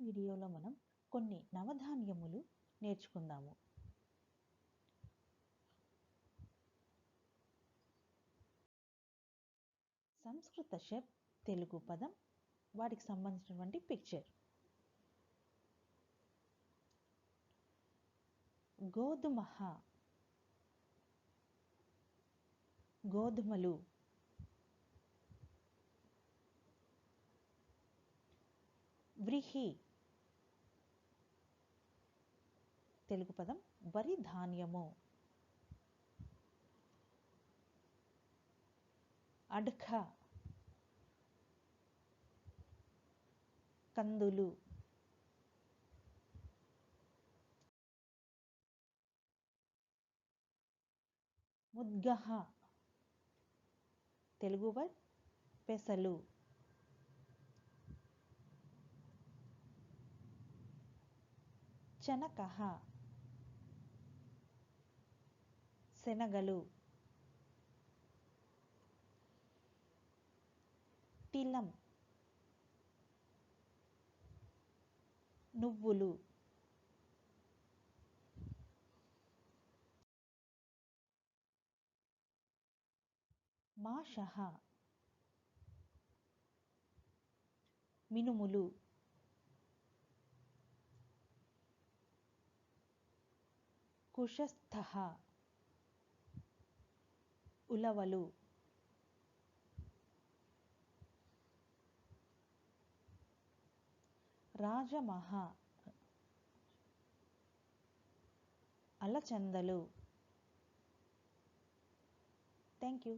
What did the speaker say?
వీడియోలో మనం కొన్ని నవధాన్యములు నేర్చుకుందాము. సంస్కృత షెఫ్ తెలుగు పదం వాటికి సంబంధించినటువంటి పిక్చర్ గోధుమ గోధుమలు. వ్రిహి తెలుగు పదం వరి ధాన్యము. అడ్ఖ కందులు ముద్గహ తెలుగు వర్డ్ పెసలు. చనకహ శనగలు. తిలం. నువ్వులు. మాషహ. మినుములు. కుశస్థ ఉలవలు. రాజమహ. అలచందలు. Thank you